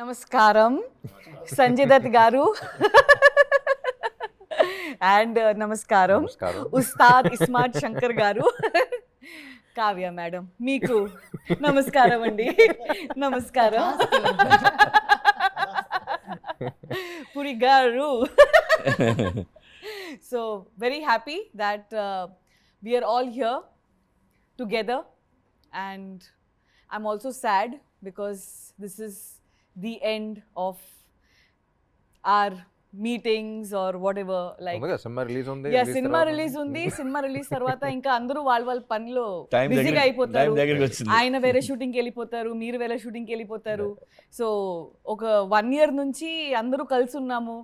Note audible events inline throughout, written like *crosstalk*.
నమస్కారం సంజయ్ దత్ గారు అండ్ నమస్కారం నమస్కారం ఉస్తాద్ ఇస్మార్ట్ శంకర్ గారు కావ్య మేడం మీకు నమస్కారం అండి నమస్కారం Puri garu so very happy that we are all here together and I'm also sad because this is the end of our meetings or whatever. Like, సినిమా రిలీజ్ ఉంది యా release సినిమా రిలీజ్ ఉంది సినిమా రిలీజ్ తర్వాత ఇంకా అందరూ వాళ్ళ వాళ్ళ పనిలో బిజీగా అయిపోతారు. ఆయన వేరే షూటింగ్కి వెళ్ళిపోతారు మీరు వేరే షూటింగ్కి వెళ్ళిపోతారు. సో ఒక వన్ ఇయర్ నుంచి అందరూ కలిసి ఉన్నాము.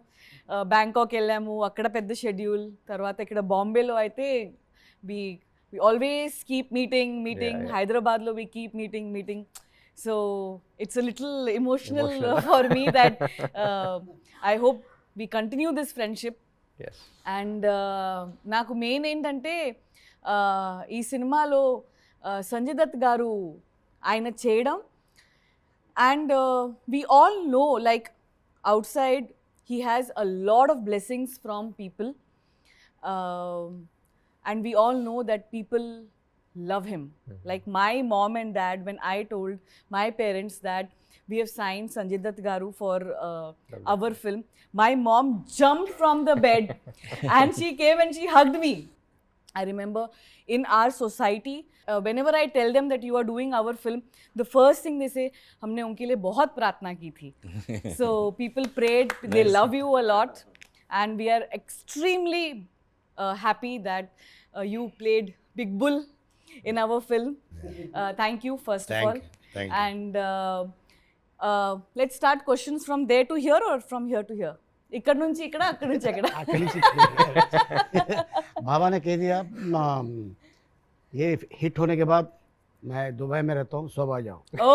బ్యాంకాక్ వెళ్ళాము అక్కడ పెద్ద షెడ్యూల్ తర్వాత ఇక్కడ బాంబేలో అయితే we always keep meeting meeting yeah. హైదరాబాద్లో we keep meeting meeting so it's little emotional Emotional. For me that I hope we continue this friendship Yes. And నాకు మెయిన్ ఏంటంటే uh, ఈ సినిమాలో uh, సంజయ్ దత్ గారు ఆయన చేయడం and we all know like outside he has a lot of blessings from people and we all know that people love him. Like my mom and dad, when I told my parents that we have signed Sanjay Dutt Garu for uh, our film, my mom jumped from the bed *laughs* and she came and she hugged me. I remember in our society, uh, whenever I tell them that you are doing our film, the first thing they say, हमने उनके लिए बहुत प्रार्थना की थी. *laughs* so people prayed, they love you a lot, and we are extremely uh, happy that uh, you played Big Bull in our film. Uh, thank you, first Thank of all. you. Thank you. And uh, uh, let's start questions from there to here or from here to here. ఇక్కడ నుంచి ఇక్కడ అక్కడ నుంచి అక్కడ अखिल से बाबा ने कह दिया "म, ये हिट होने के बाद मैं दुबई में रहता हूँ सब आ जाओ ఓ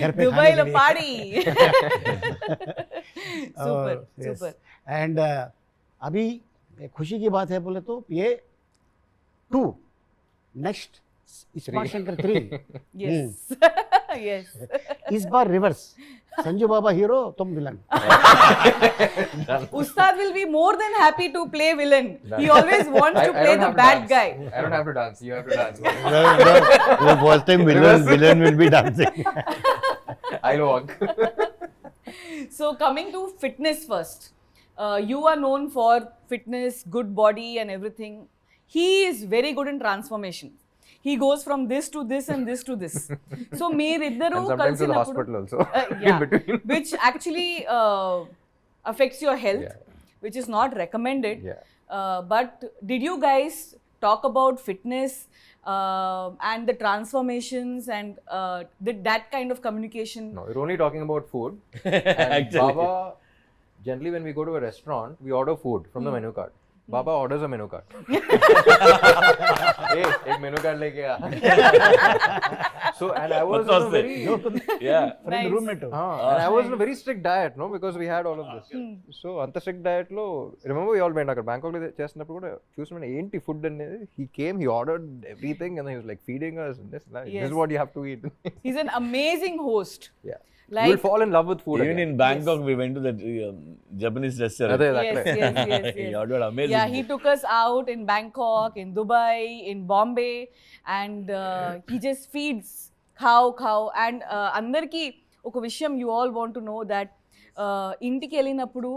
घर पे దుబాయ్ లో खाने के लिए। పాడి సూపర్ और, yes. సూపర్ एंड अभी एक खुशी की बात है बोले तो ये Two, next, Shivashankar three yes Yes. Hmm. *laughs* Is bar reverse. Sanjay Baba hero, Tom villain. *laughs* Ustad will be more than happy to play villain. He always wants to play the bad guy. I don't have to dance. You have to dance. *laughs* The first time villain, villain will be dancing. I'll walk. So coming to fitness first, uh, you are known for fitness, good body, and everything He is very good in transformation. He goes from this to this and this to this. *laughs* So మీరిద్దరూ And sometimes to the కలిసినప్పుడు hospital also. Uh, *laughs* In yeah, between. *laughs* which actually uh, affects your health, Yeah. which is not recommended. Yeah. Uh, but did you guys talk about fitness uh, and the transformations and uh, did that kind of communication? No, we're only talking about food. And Actually. Baba, generally when we go to a restaurant, we order food from Hmm. the menu card. Hmm. Baba orders a menu card. *laughs* hey, ek menu card leke aa. *laughs* so and I was on a very *laughs* yeah friend roommate. Uh, and I was on a very strict diet, no, because we had all of this. Hmm. so అంత strict diet లో remember you all made అక్కడ Bangkok లో చేస్తున్నప్పుడు కూడా చూసిన ఏంటి food అనేది he came he ordered everything and he was like feeding us and this like, yes. this is what you have to eat. He's an amazing host. Yeah. Like will fall in love with food even again. in Bangkok we went to that um, Japanese restaurant అదే yes, అక్కడే yes, yes, he yes. ordered amazing Yeah, he took us out in Bangkok, in Dubai, in Bombay, and uh, he just feeds cow, cow. And uh, అందరికీ ఒక విషయం you all want to know that ఇంటికి వెళ్ళినప్పుడు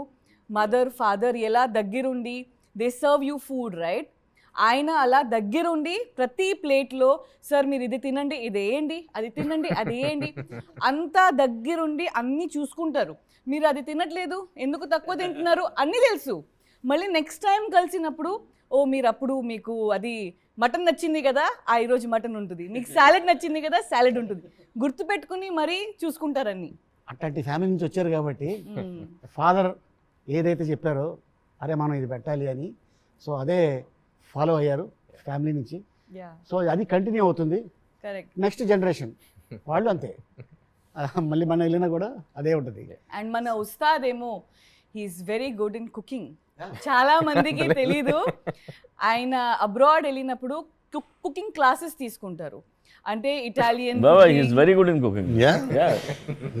mother father ఎలా దగ్గరుండి they serve you food right ఆయన అలా దగ్గరుండి ప్రతి ప్లేట్లో సార్ మీరు ఇది తినండి ఇది వేయండి అది తినండి అది వేయండి. *laughs* అంతా దగ్గరుండి అన్నీ చూసుకుంటారు. మీరు అది తినట్లేదు ఎందుకు తక్కువ తింటున్నారు? *laughs* అన్నీ తెలుసు. మళ్ళీ నెక్స్ట్ టైం కలిసినప్పుడు ఓ మీరు అప్పుడు మీకు అది మటన్ నచ్చింది కదా ఆ ఈరోజు మటన్ ఉంటుంది. మీకు సాలెడ్ నచ్చింది కదా సాలెడ్ ఉంటుంది. గుర్తుపెట్టుకుని మరీ చూసుకుంటారని అట్లాంటి ఫ్యామిలీ నుంచి వచ్చారు కాబట్టి ఫాదర్ ఏదైతే చెప్పారో అరే మనం ఇది పెట్టాలి అని. సో అదే ఫాలో అయ్యారు ఫ్యామిలీ నుంచి యా సో అది కంటిన్యూ అవుతుంది కరెక్ట్ నెక్స్ట్ జనరేషన్ వాళ్ళు అంతే మళ్ళీ మన వెళ్ళినా కూడా అదే ఉంటుంది అండ్ మన ఉస్తాద్ ఏమో he's very good in cooking చాలా మందికి *laughs* తెలీదు ఆయన అబ్రాడ్ వెళ్ళినప్పుడు కుకింగ్ క్లాసెస్ తీసుకుంటారు అంటే Italian very good in cooking. Yeah? Yeah.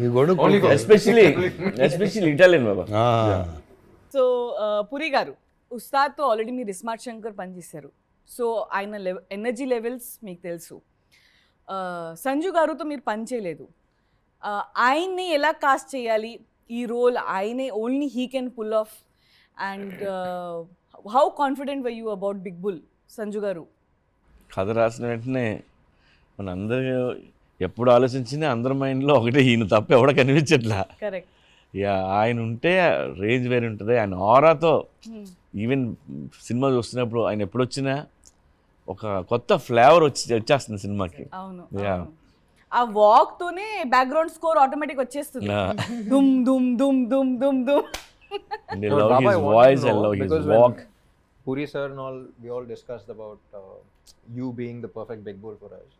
You go to Only cook. Especially, *laughs* especially Italian, Baba. Ah. So Puri garu ఉస్తాద్తో already మీరు ఇస్మార్ట్ శంకర్ పనిచేశారు. సో ఆయన లెవ ఎనర్జీ లెవెల్స్ మీకు తెలుసు. సంజు గారుతో మీరు పని చేయలేదు. Uh, ఆయన్ని ఎలా కాస్ట్ చేయాలి? ఈ రోల్ ఆయనే only he can pull off. And how confident why you about big bull Sanju garu? కథ రాసిన వెంటనే మన అందరూ ఎప్పుడు ఆలోచించినా అందరి మైండ్లో ఒకటే ఈయన తప్ప ఎవడ కనిపించట్లా. కరెక్ట్. ఇక ఆయన ఉంటే రేంజ్ వేరే ఉంటుంది ఆయన ఆరాతో ఈవెన్ సినిమా చూస్తున్నప్పుడు ఆయన ఎప్పుడు వచ్చినా ఒక కొత్త ఫ్లేవర్ వచ్చి వచ్చేస్తుంది సినిమాకి అవును. ఆ వాక్ తోనే బ్యాక్గ్రౌండ్ స్కోర్ ఆటోమేటిక్ వచ్చేస్తుంది. దుమ్ దుమ్ దుమ్ దుమ్ దుమ్ దుమ్ And I love Baba, I his want to voice, I know, love his because when walk. Puri sir and all, we all discussed about uh, you being the perfect big bull for us.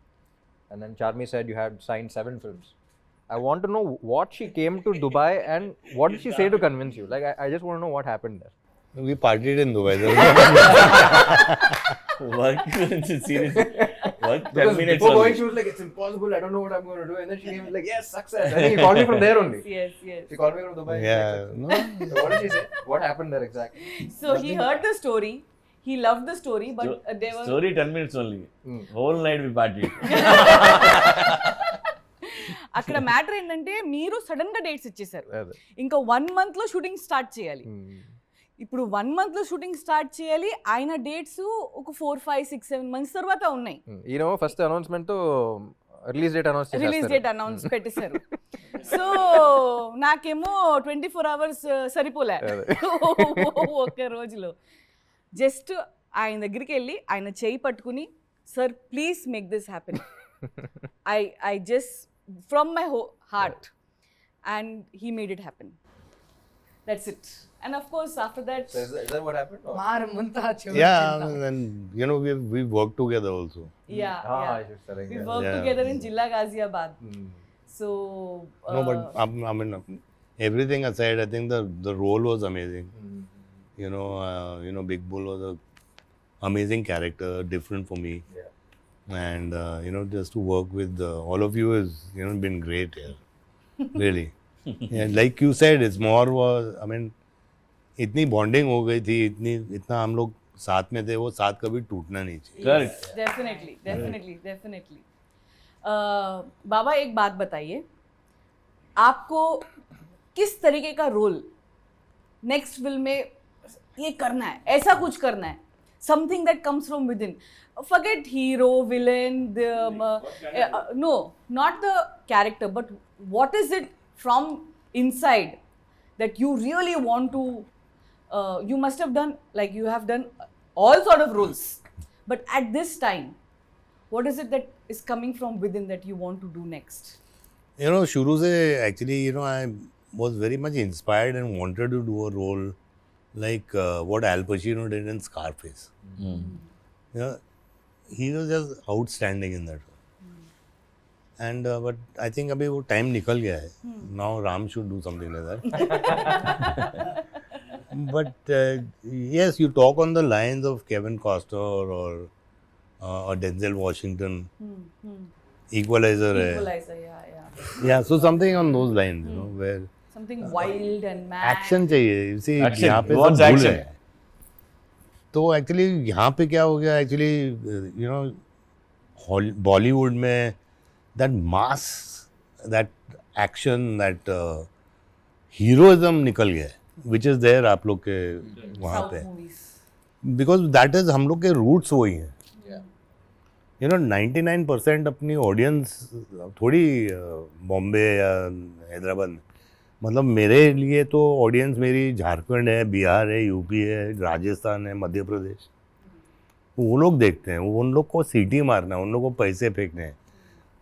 And then Charmi said you had signed seven films. I want to know what she came to Dubai and what did she say to convince you? Like, I, I just want to know what happened there. We partied in Dubai. Work గురించి serious. Work 10 Because before going, she was like, it's impossible, I don't know what I'm going to do. And then she came like, yes, success. And then he called me from there only. yes yes She called me from Dubai. yeah. No. So what did she say? What happened there exactly? So he heard the story. He loved the story, but uh, there was Story 10 minutes only. Hmm. Whole night we partied. అక్కడ matter ఏంటంటే మీరు సడన్గా dates ఇచ్చేసారు. ఇంకా one మంత్లో shooting start చేయాలి Hmm. ఇప్పుడు one మంత్లో షూటింగ్ స్టార్ట్ చేయాలి. ఆయన డేట్స్ ఒక four five six seven months తర్వాత ఉన్నాయి. ఈయన first announcement release date announce release date announce పెట్టేశారు. సో నాకేమో ట్వంటీ ఫోర్ అవర్స్ సరిపోలే. *laughs* ఒక్క రోజులో. జస్ట్ ఆయన దగ్గరికి వెళ్ళి ఆయన చేయి పట్టుకుని sir please make this happen I I just from my ho heart and he made it happen That's it. And of course, after that. So is that, is that what happened? Or? Yeah, and then, you know, we we worked together also. Yeah. Ah, yeah. We worked Yeah. together in mm. Jilla Ghaziabad. Mm. So. no, but uh, I mean, everything aside, I think the the role was amazing. Mm. You know, uh, you know, Big Bull was a amazing character, different for me, Yeah. and uh, you know, just to work with uh, all of you has you know been great. here, *laughs* really. Yeah, like you said, it's more was I mean, इतनी bonding हो गई थी, इतनी इतना हम लोग साथ में थे, वो साथ कभी टूटना नहीं चाहिए. Correct. Definitely definitely definitely Baba एक बात बताइए। आपको किस तरीके का रोल नेक्स्ट फ़िल्म में ये करना है? ऐसा कुछ करना है? Something that comes from within forget hero villain the um, uh, uh, no not the character but what is it from inside that you really want to uh, you must have done like you have done all sort of rules but at this time what is it that is coming from within that you want to do next? You know shuru se actually you know i was very much inspired and wanted to do a role like uh, what al pacino did in scarface. Mm. you know he was just outstanding in that. And but I think अभी वो time निकल गया है। Now Ram should do something like but yes you talk on the lines of Kevin Costner और और Denzel Washington Equalizer है। Hai. yeah yeah. Yeah so something on those lines mm. you know hmm. where something uh, wild चाहिए। You see यहाँ पे सब action है। तो actually यहाँ पे क्या हो गया? एक्चुअली यू नो बॉलीवुड में that mass that action that heroism निकल गया विच इज़ देयर आप लोग के वहाँ पे। बिकॉज़ दैट इज़ हम लोग के रूट्स वही हैं। Yeah. यू नो 99 परसेंट अपनी ऑडियंस थोड़ी बॉम्बे या हैदराबाद में मतलब मेरे लिए तो ऑडियंस मेरी झारखंड है बिहार है यूपी है राजस्थान है मध्य प्रदेश वो लोग देखते हैं वो उन लोग को सीटी मारना है उन लोग को पैसे फेंकने हैं।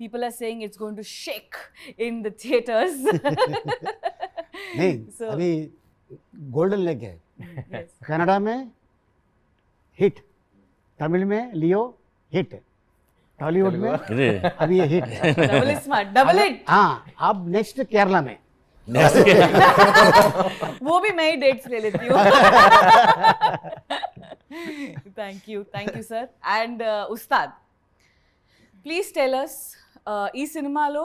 People are saying it's going to shake in the theaters. *laughs* नहीं *laughs* so, अभी गोल्डन लेग है। mm, *laughs* कनाडा में हिट तमिल में लियो हिट टॉलीवुड में अभी ये hit double smart double hit हाँ अब नेक्स्ट केरला में। वो भी मैं ही डेट्स ले लेती हूँ। Thank you thank you sir and Ustaad please tell us ఈ సినిమాలో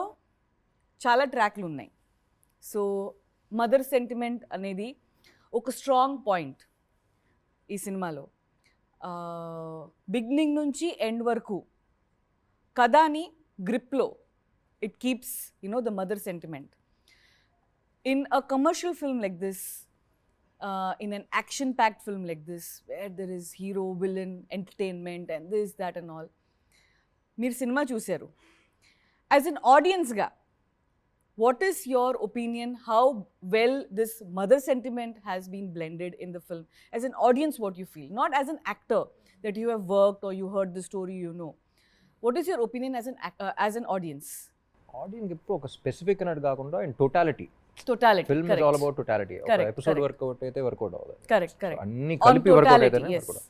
చాలా ట్రాక్లు ఉన్నాయి. సో మదర్ సెంటిమెంట్ అనేది ఒక స్ట్రాంగ్ పాయింట్ ఈ సినిమాలో. బిగ్నింగ్ నుంచి ఎండ్ వరకు కథాని గ్రిప్లో it keeps you know the mother sentiment in a commercial film like this in an action packed film like this where there is hero villain entertainment and this that and all మీరు cinema చూశారు. As an ఆడియన్స్గా what is your opinion how well this mother sentiment has been blended in the film as an audience what you feel not as an actor that you have worked are you heard the story you know what is your opinion as an as an audience audience ఎప్పుడు ఒక specific అన్నట్టు కాకుండా in totality totality film is all about totality ఒక Correct, episode correct. Work out అయితే work out అవ్వదు correct correct అన్ని On కలిపి work out totality, అయితేనే yes. Work out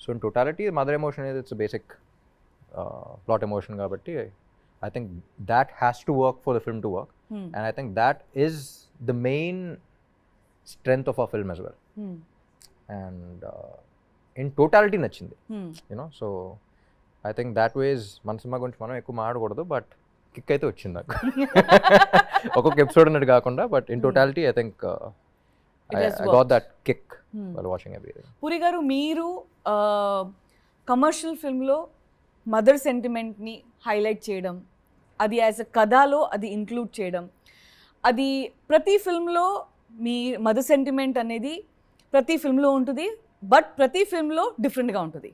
so in totality mother emotion అనేది ఇట్స్ బేసిక్ ప్లాట్ ఎమోషన్ కాబట్టి I think that has to work for the film to work Hmm. And I think that is the main strength of ఆ film as well Hmm. And in totality నచ్చింది Hmm. You know so I think that was మన cinema గురించి మనం ఎక్కువ మాట్లాడకూడదు but kick అయితే వచ్చింది నాకు *laughs* ఒక్కొక్క ఎపిసోడ్ అన్నట్టు కాకుండా but in totality I think has got. That kick watching everything Puri garu మీరు కమర్షియల్ ఫిల్మ్లో మదర్ సెంటిమెంట్ని హైలైట్ చేయడం అది యాజ్ అ కథలో అది ఇంక్లూడ్ చేయడం. అది ప్రతి ఫిల్మ్లో మీ మదర్ సెంటిమెంట్ అనేది ప్రతి ఫిల్మ్లో ఉంటుంది బట్ ప్రతి ఫిల్మ్లో డిఫరెంట్గా ఉంటుంది.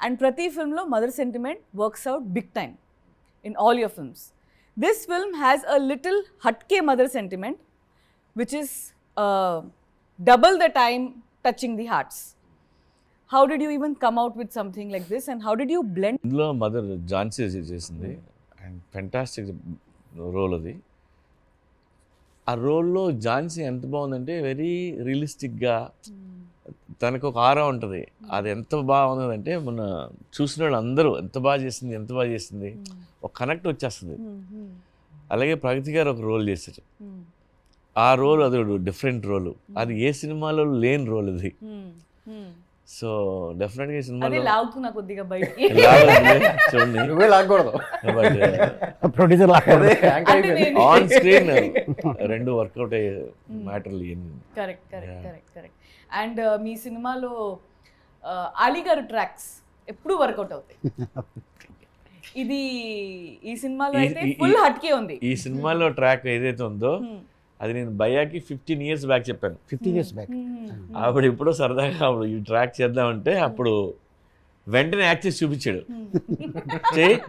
అండ్ ప్రతి ఫిల్మ్లో mother sentiment works out big time in all your films. This film has a little hatke mother sentiment which is double the time touching the hearts How did you even come out with something like this, and how did you blend? ఇందులో mother Jhansi చేసింది. And fantastic role అది. ఆ రోల్లో ఝాన్సీ ఎంత బాగుందంటే very రియలిస్టిక్గా తనకు ఒక ఆరా ఉంటుంది. అది ఎంత బాగుందంటే మన చూసిన వాళ్ళు అందరూ ఎంత బాగా చేసింది ఎంత బాగా చేసింది ఒక కనెక్ట్ వచ్చేస్తుంది. అలాగే ప్రగతి గారు ఒక రోల్ చేశారు. ఆ రోల్ అది డిఫరెంట్ రోల్ అది ఏ సినిమాలో లేని రోల్ అది. సో డెఫినెట్గా ఈ అదే సినిమాలో లాగుతున్నా కొద్దిగా బయటికి. *laughs* చూడండి. నువ్వే లాగకూడదు. *laughs* ప్రొడ్యూసర్. నేను *laughs* ఆన్ స్క్రీన్ రెండు వర్కౌట్ అయ్యే మ్యాటర్లు ఇవన్నీ correct correct. Correct correct. And మీ సినిమాలో అలీ గారు ట్రాక్స్ ఎప్పుడు వర్కౌట్ అవుతాయి. ఇది ఈ సినిమాలో అయితే ఫుల్ హట్కే ఉంది. ఈ సినిమాలో ట్రాక్ ఏదైతే ఉందో. అది నేను భయాకి ఫిఫ్టీన్ ఇయర్స్ బ్యాక్ చెప్పాను. Fifteen years back Hmm. అప్పుడు ఇప్పుడు సరదాగా అప్పుడు ఈ ట్రాక్ చేద్దామంటే అప్పుడు వెంటనే యాక్ట్ చేసి చూపించాడు. ఇది- *laughs*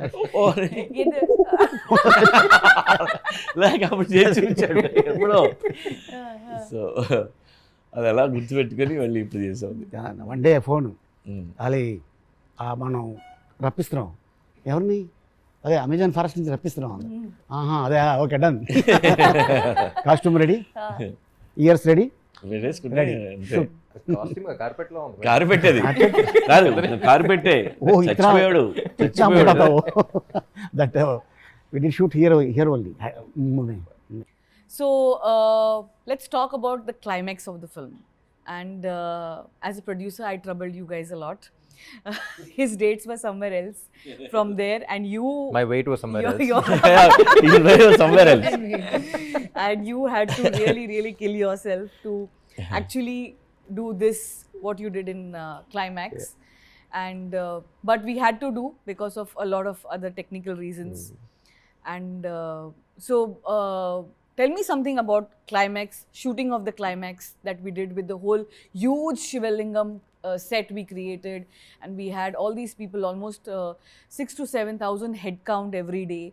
లేక అప్పుడు చేసి చూపించాడు. ఎప్పుడో. సో అది అలా గుర్తుపెట్టుకొని మళ్ళీ ఇప్పుడు చేసాం. One day phone. ఉమ్. అది ఆ మనం రప్పిస్తున్నాం. ఎవరిని? అదే అమెజాన్ ఫారెస్ట్ నుంచి రప్పిస్తున్నాం ఆహా అదే okay done. *laughs* Costume ready. Years ready. So let's talk about the climax of the film and as a producer I trouble you guys a lot uh, *laughs* his dates were somewhere else from *laughs* there and you My weight was somewhere else. Your- *laughs* yeah, weight was somewhere else. and you had to really really kill yourself to actually do this what you did in uh, climax. And uh, but we had to do because of a lot of other technical reasons. Hmm. And uh, so uh, tell me something about climax shooting of the climax that we did with the whole huge shivalingam uh, set we created, and we had all these people, almost uh, six to seven thousand head count every day.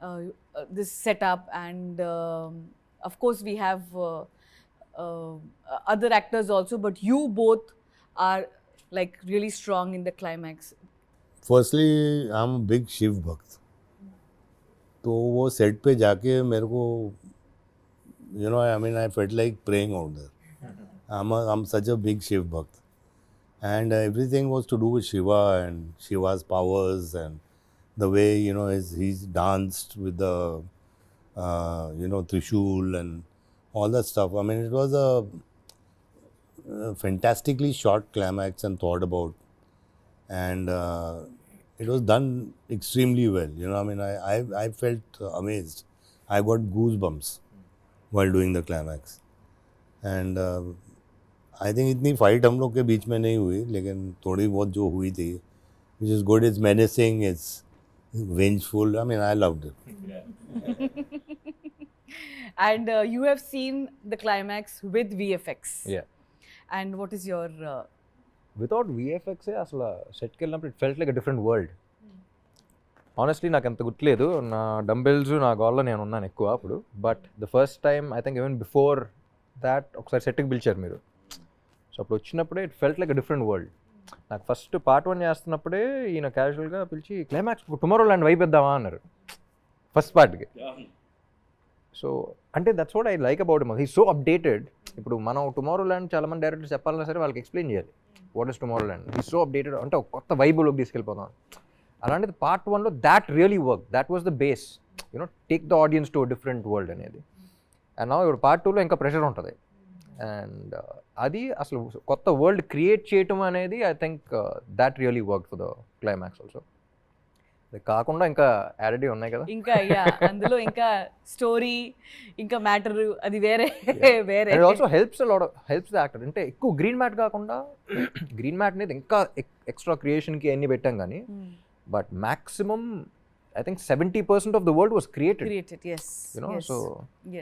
Uh, uh, this setup, and um, of course we have uh, uh, other actors also, but you both are like really strong in the climax. Firstly, I'm a big Shiv Bhakt. तो वो set पे जाके मेरे को you know I mean I felt like praying out there I am I am such a big Shiv भक्त and everything was to do with Shiva and Shiva's powers and the way you know his, he's danced with the uh, you know Trishul and all that stuff. I mean, it was a, a fantastically short climax and thought about, and uh, it was done extremely well. You know, I mean, I I, I felt amazed. I got goosebumps while doing the climax, and. Uh, I think इतनी fight हम लोग के बीच में नहीं हुई लेकिन थोड़ी बहुत जो हुई थी which is good is menacing it's vengeful I mean I loved it and uh, you have seen the climax with VFX. Yeah. And what is your uh, without VFX అసలు సెట్కి వెళ్ళినప్పుడు it felt like a different world honestly నాకు అంత గుర్తులేదు నా dumbbells నా గోల్లో నేను ఉన్నాను ఎక్కువ అప్పుడు but the first time I think even before that ఒకసారి సెట్కి పిలిచారు మీరు సో అప్పుడు వచ్చినప్పుడే it felt like different world నాకు ఫస్ట్ పార్ట్ వన్ చేస్తున్నప్పుడే ఈయన క్యాజువల్గా పిలిచి క్లైమాక్స్ టుమారో ల్యాండ్ వైపెద్దామా అన్నారు. ఫస్ట్ పార్ట్కి సో అంటే that's what I like about he so updated ఇప్పుడు మనం టుమారో ల్యాండ్ చాలా మంది డైరెక్టర్స్ చెప్పాలన్నా సరే వాళ్ళకి ఎక్స్ప్లెయిన్ చేయాలి. What is Tomorrowland he so updated అంటే ఒక కొత్త వైబులోకి తీసుకెళ్ళిపోతాం అలాంటిది పార్ట్ వన్లో that really work that was the base you know take the audience to different world అనేది. అండ్ నా ఇప్పుడు పార్ట్ టూలో ఇంకా ప్రెషర్ ఉంటుంది. అండ్ అది అసలు కొత్త వరల్డ్ క్రియేట్ చేయటం అనేది I think that really work for the climax also కాకుండా ఇంకా యాడెడ్ ఉన్నాయి కదా. ఇంకా అందులో ఇంకా స్టోరీ ఇంకా మ్యాటర్ అది వేరే *laughs* వేరే. Also helps lot helps the actor అంటే ఎక్కువ గ్రీన్ మ్యాట్ కాకుండా *coughs* గ్రీన్ మ్యాట్ అనేది ఇంకా ఎక్స్ట్రా క్రియేషన్కి అన్ని పెట్టాం కానీ but maximum I think seventy percent of the world was created you know so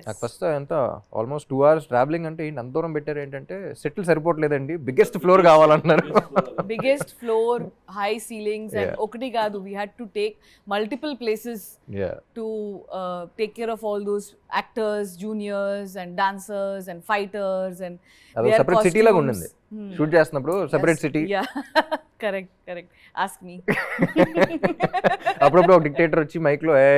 నాకు ఫస్ట్ ఎంత ఆల్మోస్ట్ టూ అవర్స్ ట్రావెలింగ్ అంటే ఏంటి అంత దూరం పెట్టారు ఏంటంటే సెటిల్ సరిపోవట్లేదండి. బిగ్గెస్ట్ ఫ్లోర్ కావాలన్నారు. Biggest floor high ceilings and. ఒకటి కాదు we had to take multiple places yeah to take care of all those actors, juniors, and dancers, and fighters, and అది their సెపరేట్ సిటీ లాగా. ఉండింది. Hmm. Shoot చేస్తున్నప్పుడు separate. City *laughs* Yeah, correct, correct. Ask me. అప్పుడప్పుడు ఒక dictator వచ్చి మైక్లో ఏ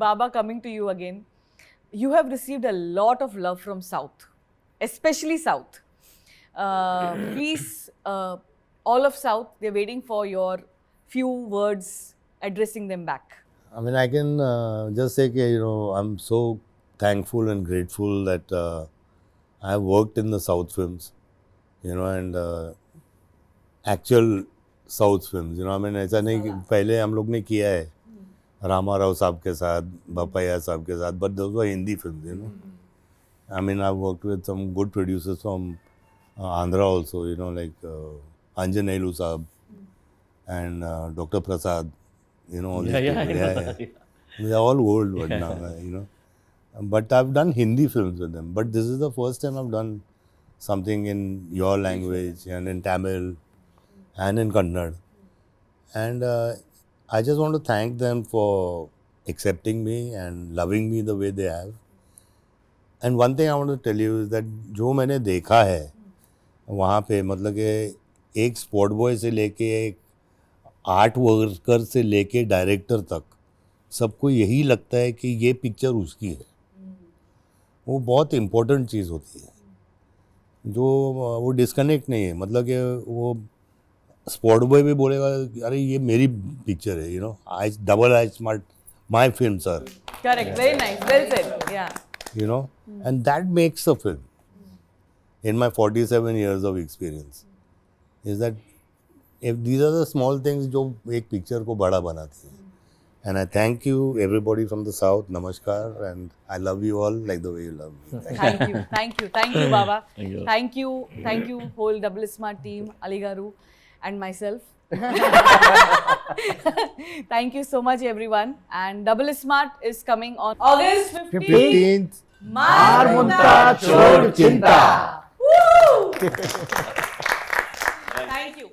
Baba, coming to you again. You have received a lot of love from South, especially South. Uh, please, uh, all of South, they're waiting for your few words addressing them back. I mean, I can uh, just say, कि, you know, I'm so thankful and grateful that uh, I have worked in the South films, you know, and uh, actual South films, you know, I mean, ऐसा नहीं कि पहले हम लोग ने किया है रामा राव साहब के साथ बपैया साहब के साथ but those were Hindi films, you know. I mean, I've worked with some good producers from uh, Andhra also, you know, like uh, Anjan Nailu Saab and uh, Dr. Prasad, you know, all these But uh, I've done Hindi films with them. But this is the first time I've done something in your language and in Tamil and in Kannada. And uh, I just want to thank them for accepting me and loving me the way they have. And one thing I want to tell you is that जो मैंने देखा है वहाँ पे मतलब कि एक sport boy से लेके एक आर्ट वर्कर से लेके डायरेक्टर तक सबको यही लगता है कि ये पिक्चर उसकी है वो बहुत इम्पोर्टेंट चीज़ होती है। जो वो डिस्कनेक्ट नहीं है। मतलब कि वो स्पॉट बॉय भी बोलेगा अरे ये मेरी पिक्चर है you know I Double iSmart my film sir correct very nice well said yeah you know and that makes a film in my 47 years of experience is that if these are the small things जो एक picture को बड़ा बनाती है. And I thank you everybody from the south namaskar and I love you all like the way you love me *laughs* Thank you. Thank you, thank you, thank you, Baba. *laughs* Thank you. Thank you, thank you, whole Double Smart team, Ali Garu, and myself. *laughs* thank you so much, everyone. And Double Smart is coming on August 15th. 15th Marmunta Chod Chinta. Woo! Thank you.